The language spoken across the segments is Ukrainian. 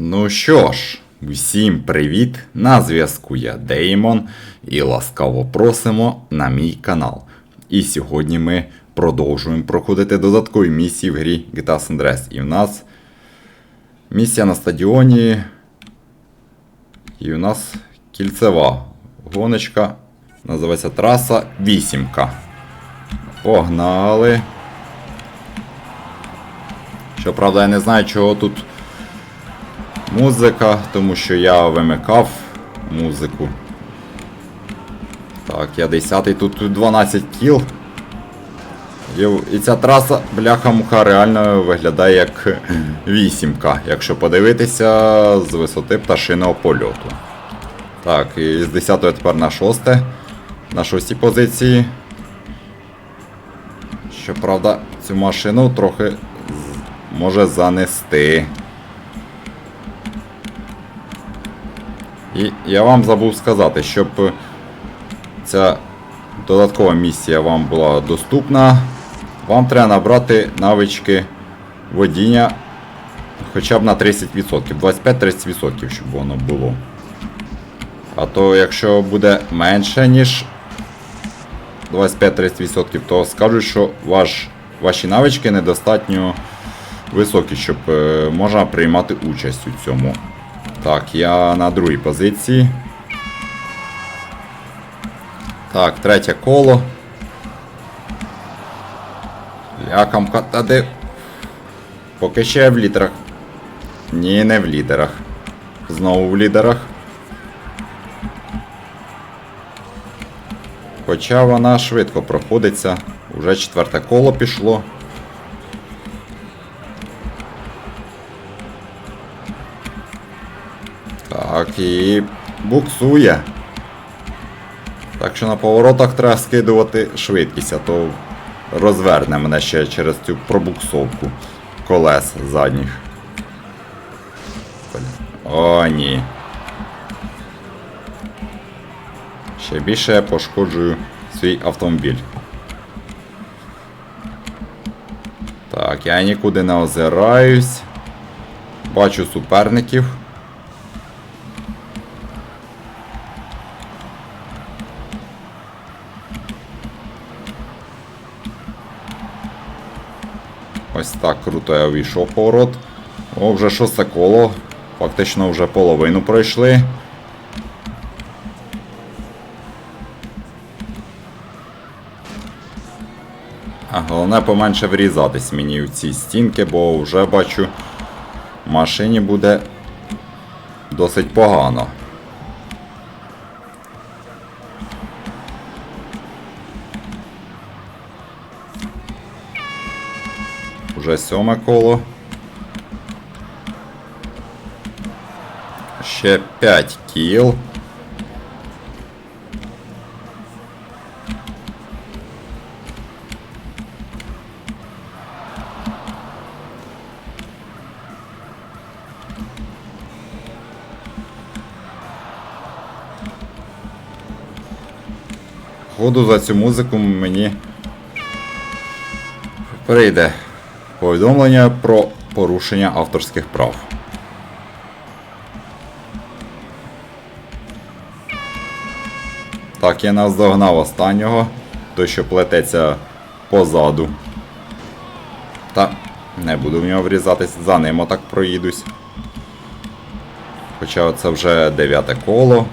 Ну що ж, всім привіт! На зв'язку я Деймон і ласкаво просимо на мій канал. І сьогодні ми продовжуємо проходити додаткові місії в грі GTA San Andreas. І в нас місія на стадіоні. І у нас кільцева гоночка. Називається траса 8. Погнали. Щоправда, я не знаю, чого тут музика, тому що я вимикав музику. Так, я 10-й, тут 12 кіл. І, ця траса, бляха-муха, реально виглядає як вісімка, якщо подивитися з висоти пташиного польоту. Так, і з 10 тепер на 6. На 6 позиції. Щоправда, цю машину трохи може занести. І я вам забув сказати, щоб ця додаткова місія вам була доступна, вам треба набрати навички водіння хоча б на 30%, 25-30%, щоб воно було. А то якщо буде менше, ніж 25-30%, то скажуть, що ваш, ваші навички недостатньо високі, щоб е, можна приймати участь у цьому. Так, я на другій позиції. Так, третє коло. Лякамка, та де. Поки ще в лідерах. Ні, не в лідерах. Знову в лідерах. Хоча вона швидко проходиться. Уже четверте коло пішло. Так, і буксує. Так що на поворотах треба скидувати швидкість, а то розверне мене ще через цю пробуксовку колес задніх. О, ні. Ще більше я пошкоджую свій автомобіль. Так, я нікуди не озираюсь. Бачу суперників. Ось так круто я вийшов в поворот. О, вже шосте коло. Фактично вже половину пройшли. А головне поменше врізатись мені в ці стінки, бо вже бачу, машині буде досить погано. Уже сьоме коло. Ще 5 кіл. Ходу за цю музику мені прийде повідомлення про порушення авторських прав. Так, я наздогнав останнього, той, що плететься позаду. Та не буду в нього врізатись, за ним отак проїдусь. Хоча це вже дев'яте коло.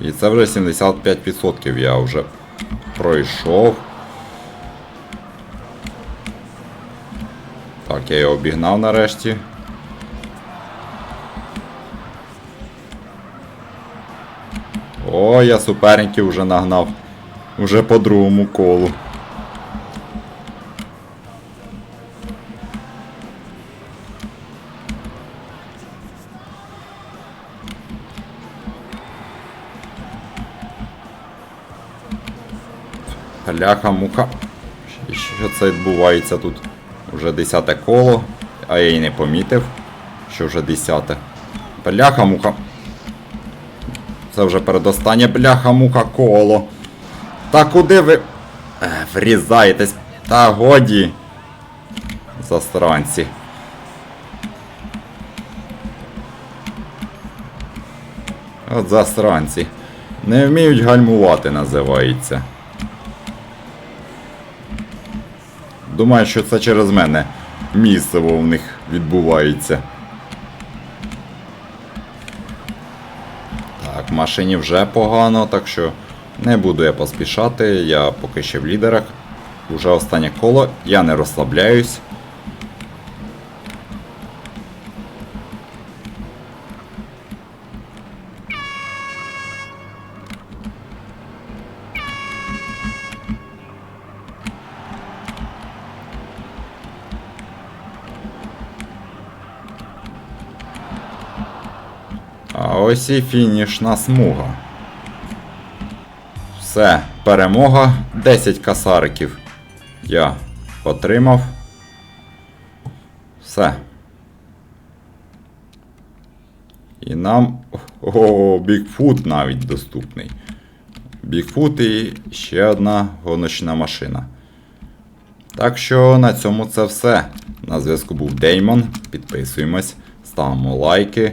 І це вже 75% я вже пройшов. Так, я його обігнав нарешті. О, я суперників вже нагнав. Уже по другому колу. Ляха муха. Що це відбувається тут? Уже 10 коло, а я і не помітив, що вже 10. Бляха-муха. Це вже передостання бляха-муха коло. Та куди ви. Е, врізаєтесь. Та годі. Засранці. От засранці. Не вміють гальмувати, називається. Думаю, що це через мене місцево в них відбувається. Так, машині вже погано, так що не буду я поспішати. Я поки ще в лідерах. Уже останнє коло, я не розслабляюсь. А ось і фінішна смуга. Все, перемога. 10 касариків. Я отримав. Все. І нам. О, Бігфут навіть доступний. Бігфут і ще одна гоночна машина. Так що на цьому це все. На зв'язку був Деймон. Підписуємось, ставимо лайки,